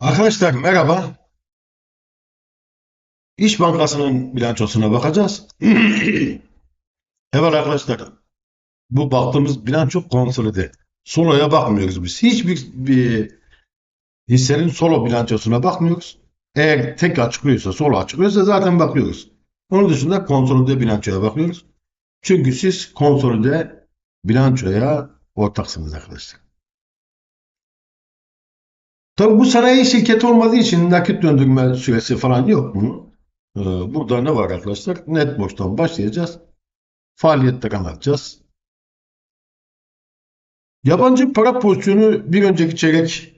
Arkadaşlar merhaba. İş Bankası'nın bilançosuna bakacağız. Evet arkadaşlar, bu baktığımız bilanço konsolide. Solo'ya bakmıyoruz biz. Hiçbir bir hissenin solo bilançosuna bakmıyoruz. Eğer tek açıklıyorsa, solo açıklıyorsa zaten bakıyoruz. Onun dışında konsolide bilançoya bakıyoruz. Çünkü siz konsolide bilançoya ortaksınız arkadaşlar. Tabii bu sanayi şirketi olmadığı için nakit döndürme süresi falan yok bunun. Ee, Burada ne var arkadaşlar? Net borçtan başlayacağız. Faaliyetleri anlatacağız. Yabancı para pozisyonu bir önceki çeyrek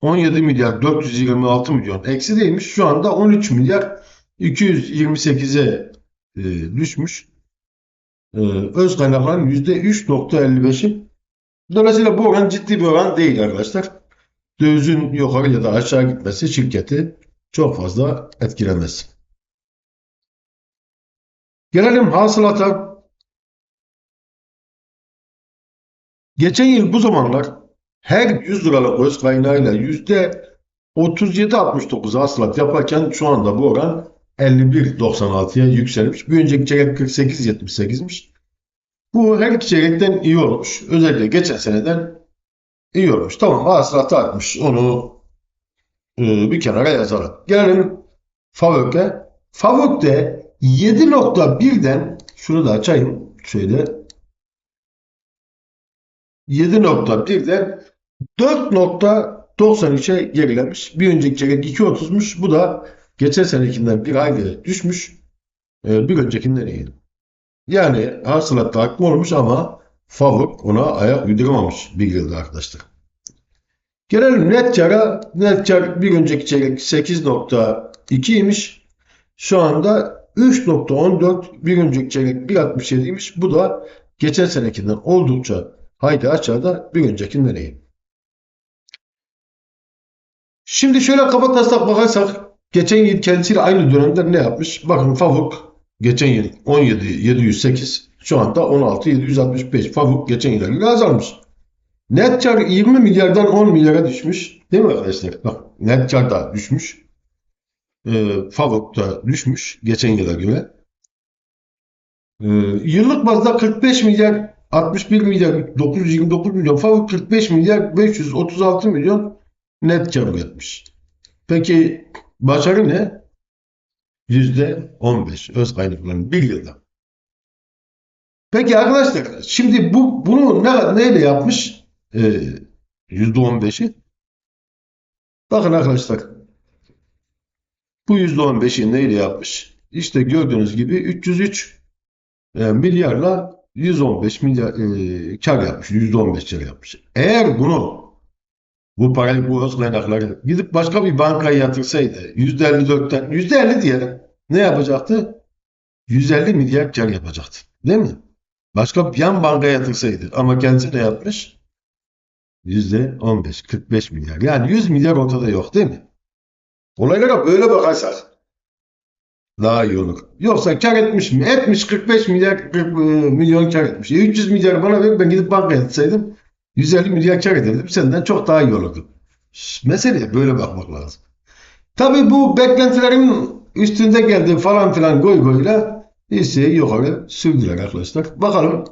17 milyar 426 milyon eksi değilmiş. Şu anda 13 milyar 228'e e, düşmüş. E, öz kaynakların %3.55'i. Dolayısıyla bu oran ciddi bir oran değil arkadaşlar. Dövizin yukarı ya da aşağı gitmesi şirketi çok fazla etkilemez. Gelelim hasılata. Geçen yıl bu zamanlar her 100 liralık öz kaynağıyla yüzde 37-69 hasılat yaparken şu anda bu oran 51.96'ya yükselmiş. Bir önceki çeyrek 48.78'miş. Bu her iki çeyrekten iyi olmuş. Özellikle geçen seneden iyi. Tamam hasılatı artmış. Onu e, bir kenara yazalım. Gelelim Favök'e. Favök'te 7.1'den şunu da açayım şöyle 7.1'den 4.93'e gerilemiş. Bir önceki çeyrek 2.30'muş. Bu da geçen senekinden bir hayli düşmüş. Ee, bir öncekinden iyi. Yani hasılatta artma olmuş ama Favök ona ayak uyduramamış bir yılda arkadaşlar. Gelelim net kara. Net kar bir önceki çeyrek 8.2'ymiş. Şu anda 3.14 bir önceki çeyrek 1.67'ymiş. Bu da geçen senekinden oldukça haydi aşağıda bir öncekinden iyi. Şimdi şöyle kafa taslak bakarsak geçen yıl kendisiyle aynı dönemde ne yapmış? Bakın Favuk geçen yıl 17 708 şu anda 16 765. Favuk geçen yıla göre azalmış. Net kar 20 milyardan 10 milyara düşmüş. Değil mi arkadaşlar? Bak net kar da düşmüş. E, Favuk da düşmüş geçen yıla göre. E, yıllık bazda 45 milyar 61 milyar 929 milyon Favuk 45 milyar 536 milyon net kar üretmiş. Peki başarı ne? %15 öz kaynakların bir yılda. Peki arkadaşlar şimdi bu bunu ne, neyle yapmış? Ee, %15'i. Bakın arkadaşlar bu %15'i neyle yapmış? İşte gördüğünüz gibi 303 e, milyarla 115 milyar e, kar yapmış. %15 kar yapmış. Eğer bunu bu parayı bu kaynakları gidip başka bir bankaya yatırsaydı %54'ten %50 diyelim ne yapacaktı? 150 milyar kar yapacaktı. Değil mi? Başka bir yan bankaya yatırsaydı ama kendisi ne yapmış? %15, 45 milyar. Yani 100 milyar ortada yok değil mi? Olaylara böyle bakarsak daha iyi olur. Yoksa kar etmiş mi? Etmiş 45 milyar 40 milyon kar etmiş. E 300 milyar bana ver ben gidip bankaya yatırsaydım 150 milyar kar ederdim. Senden çok daha iyi olurdu. Meseleye böyle bakmak lazım. Tabii bu beklentilerin üstünde geldi falan filan goy goyla hisseyi yukarı sürdüler arkadaşlar. Bakalım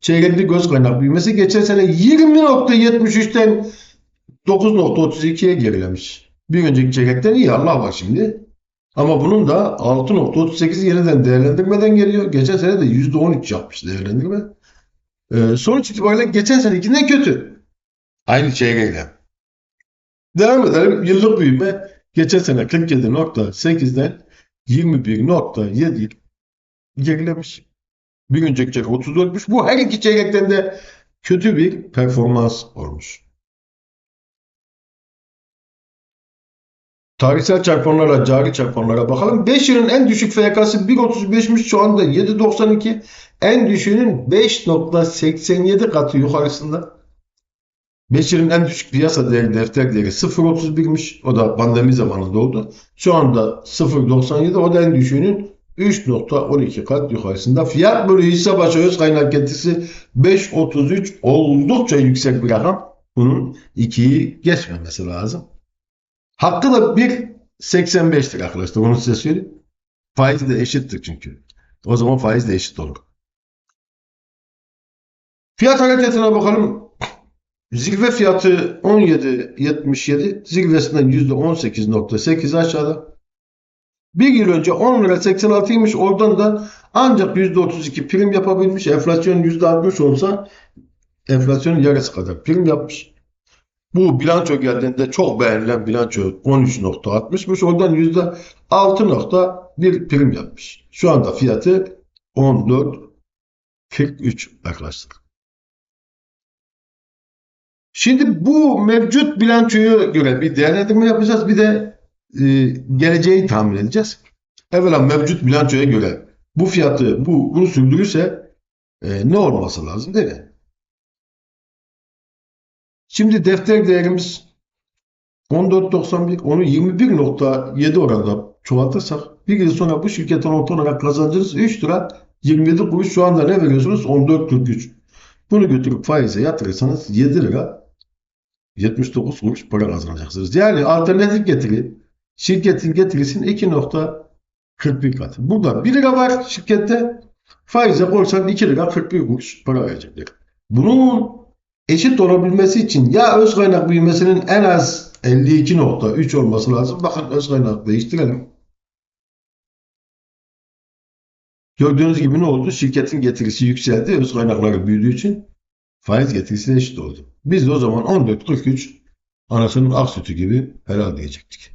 çeyrekli göz kaynak büyümesi geçen sene 20.73'ten 9.32'ye gerilemiş. Bir önceki çeyrekten iyi Allah var şimdi. Ama bunun da 6.38 yeniden değerlendirmeden geliyor. Geçen sene de %13 yapmış değerlendirme. Ee, sonuç itibariyle geçen senekinden kötü. Aynı çeyreğiyle. Devam edelim. Yıllık büyüme geçen sene 47.8'den 21.7 gerilemiş. Bir önceki çeyrek 34'müş. Bu her iki çeyrekten de kötü bir performans olmuş. Tarihsel çarpanlara, cari çarpanlara bakalım. 5 yılın en düşük FK'sı 1.35'miş şu anda 7.92. En düşüğünün 5.87 katı yukarısında. 5 yılın en düşük piyasa değeri defter değeri 0.31'miş. O da pandemi zamanında oldu. Şu anda 0.97 o da en düşüğünün 3.12 kat yukarısında. Fiyat bölü hisse başı öz kaynak getirisi 5.33 oldukça yüksek bir rakam. Bunun 2'yi geçmemesi lazım. Hakkı da 1.85'tir arkadaşlar. Onu size söyleyeyim. Faiz de eşittir çünkü. O zaman faiz de eşit olur. Fiyat hareketine bakalım. Zirve fiyatı 17.77. Zirvesinden %18.8 aşağıda. Bir yıl önce 10 lira 86'ymış. Oradan da ancak %32 prim yapabilmiş. Enflasyon %60 olsa enflasyonun yarısı kadar prim yapmış. Bu bilanço geldiğinde çok beğenilen bilanço 13.60'mış. Oradan %6.1 prim yapmış. Şu anda fiyatı 14.43 arkadaşlar. Şimdi bu mevcut bilançoya göre bir değerlendirme yapacağız. Bir de e, geleceği tahmin edeceğiz. Evvela mevcut bilançoya göre bu fiyatı bu bunu sürdürürse e, ne olması lazım değil mi? Şimdi defter değerimiz 14.91 onu 21.7 oranda çoğaltırsak bir yıl sonra bu şirketin orta olarak kazancınız 3 lira 27 kuruş şu anda ne veriyorsunuz? 14.43. Bunu götürüp faize yatırırsanız 7 lira 79 kuruş para kazanacaksınız. Yani alternatif getiri şirketin getirisinin 2.41 katı. Burada 1 lira var şirkette faize koysan 2 lira 41 kuruş para verecekler. Bunun eşit olabilmesi için ya öz kaynak büyümesinin en az 52.3 olması lazım. Bakın öz kaynak değiştirelim. Gördüğünüz gibi ne oldu? Şirketin getirisi yükseldi. Öz kaynakları büyüdüğü için faiz getirisi de eşit oldu. Biz de o zaman 14.43 anasının ak sütü gibi helal diyecektik.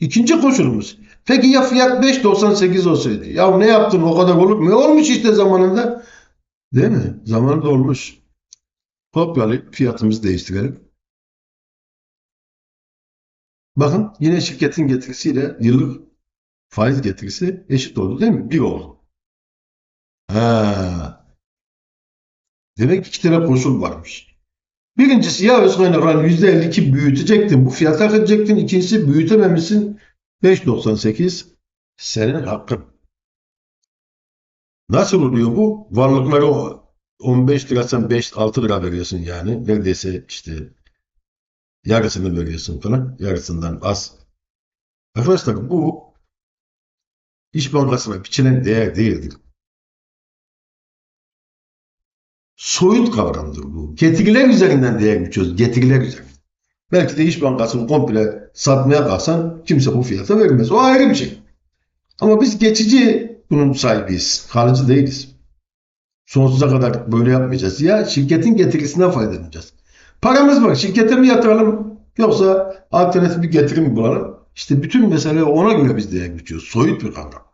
İkinci koşulumuz. Peki ya fiyat 5.98 olsaydı? Ya ne yaptın o kadar olur mu? Olmuş işte zamanında? Değil mi? Zamanında olmuş. Kopyalayıp fiyatımızı değiştirelim. Bakın yine şirketin getirisiyle yıllık faiz getirisi eşit oldu değil mi? Bir oldu. Ha. Demek ki iki tane koşul varmış. Birincisi ya öz kaynaklarını %52 büyütecektin. Bu fiyata hak. İkincisi büyütememişsin. 5.98 senin hakkın. Nasıl oluyor bu? Varlıkları 15 lira sen 5-6 lira veriyorsun yani. Neredeyse işte yarısını veriyorsun falan. Yarısından az. Arkadaşlar bu İş Bankası'na biçilen değer değildir. Soyut kavramdır bu. Getiriler üzerinden değer biçiyoruz. Getiriler üzerinden. Belki de İş Bankası'nı komple satmaya kalksan kimse bu fiyata vermez. O ayrı bir şey. Ama biz geçici bunun sahibiyiz. Kalıcı değiliz. Sonsuza kadar böyle yapmayacağız. Ya şirketin getirisinden faydalanacağız. Paramız var. Şirkete mi yatıralım yoksa alternatif bir getiri mi bulalım? İşte bütün mesele ona göre biz değer biçiyoruz. Soyut bir kavram.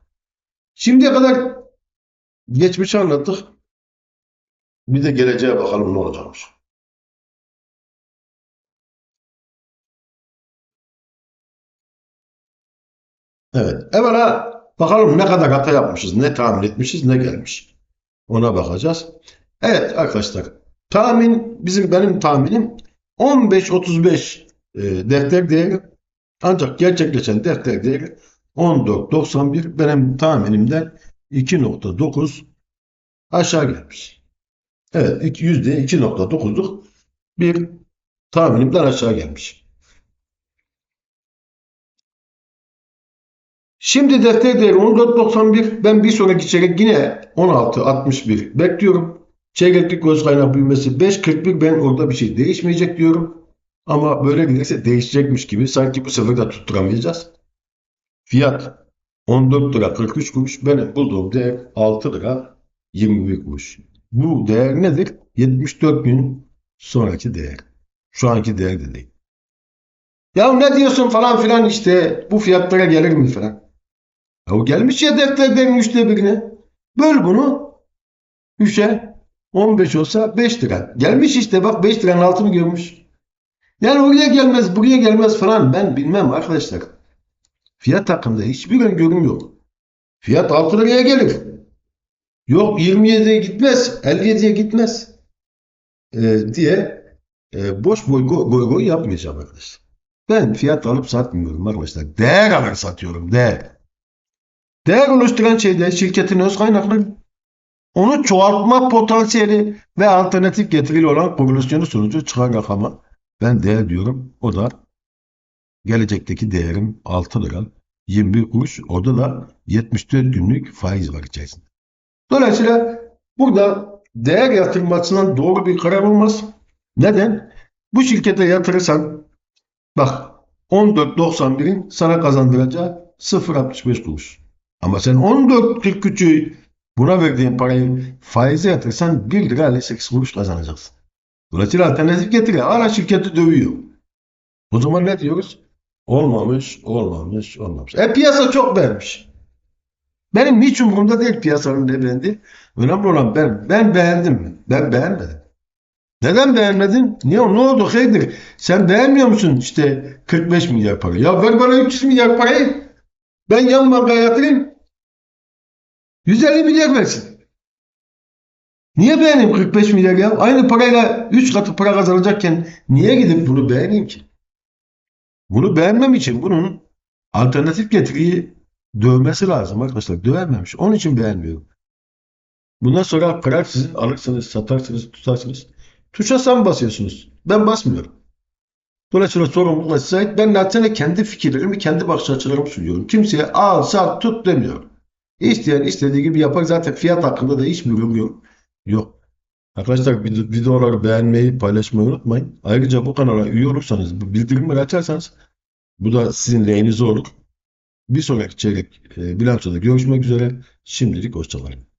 Şimdiye kadar geçmişi anlattık. Bir de geleceğe bakalım ne olacakmış. Evet. Evvela bakalım ne kadar hata yapmışız, ne tahmin etmişiz, ne gelmiş. Ona bakacağız. Evet arkadaşlar. Tahmin bizim benim tahminim 15-35 e, defter değeri ancak gerçekleşen defter değeri 14.91 benim tahminimden 2.9 aşağı gelmiş. Evet %2.9'luk bir tahminimden aşağı gelmiş. Şimdi defter değeri 14.91 ben bir sonraki çeyrek yine 16.61 bekliyorum. Çeyreklik göz kaynağı büyümesi 5.41 ben orada bir şey değişmeyecek diyorum. Ama böyle giderse değişecekmiş gibi sanki bu sefer de tutturamayacağız. Fiyat 14 lira 43 kuruş. Benim bulduğum değer 6 lira 21 kuruş. Bu değer nedir? 74 gün sonraki değer. Şu anki değer de değil. Ya ne diyorsun falan filan işte bu fiyatlara gelir mi falan. Ya o gelmiş ya defterlerin üçte birine. Böl bunu 3'e 15 olsa 5 lira. Gelmiş işte bak 5 liranın altını görmüş. Yani oraya gelmez buraya gelmez falan ben bilmem arkadaşlar. Fiyat hakkında hiçbir öngörüm yok. Fiyat 6 liraya gelir. Yok 27'ye gitmez, 57'ye gitmez e, diye e, boş boy goy goy, yapmayacağım arkadaşlar. Ben fiyat alıp satmıyorum arkadaşlar. Değer alarak satıyorum, değer. Değer oluşturan şey de şirketin öz kaynakları. Onu çoğaltma potansiyeli ve alternatif getirili olan korelasyonu sonucu çıkan rakama ben değer diyorum. O da gelecekteki değerim 6 lira 21 kuruş. Orada da 74 günlük faiz var içerisinde. Dolayısıyla burada değer yatırım açısından doğru bir karar olmaz. Neden? Bu şirkete yatırırsan bak 14.91'in sana kazandıracağı 0.65 kuruş. Ama sen 14.43'ü buna verdiğin parayı faize yatırırsan 1 lira 58 kuruş kazanacaksın. Dolayısıyla alternatif getiri ara şirketi dövüyor. O zaman ne diyoruz? Olmamış, olmamış, olmamış. E piyasa çok beğenmiş. Benim hiç umurumda değil piyasanın ne beğendi. Önemli olan ben. Ben beğendim? Ben beğenmedim. Neden beğenmedin? Niye? Ne oldu? Hayırdır? Sen beğenmiyor musun işte 45 milyar para? Ya ver bana 300 milyar parayı. Ben yan bankaya yatırayım. 150 milyar versin. Niye beğeneyim 45 milyar ya? Aynı parayla 3 katı para kazanacakken niye gidip bunu beğeneyim ki? Bunu beğenmem için bunun alternatif getiriyi dövmesi lazım arkadaşlar. Dövmemiş. Onun için beğenmiyorum. Bundan sonra karar sizin alırsınız, satarsınız, tutarsınız. Tuşa sen basıyorsunuz. Ben basmıyorum. Dolayısıyla sorumluluk da size ait. Ben naçizane kendi fikirlerimi, kendi bakış açılarımı sunuyorum. Kimseye al, sat, tut demiyorum. İsteyen istediği gibi yapar. Zaten fiyat hakkında da hiçbir yorum yok. Yok. Arkadaşlar vid- videoları beğenmeyi, paylaşmayı unutmayın. Ayrıca bu kanala üye olursanız, bildirimleri açarsanız bu da sizin lehinize olur. Bir sonraki çeyrek e, bilançoda görüşmek üzere. Şimdilik hoşçakalın.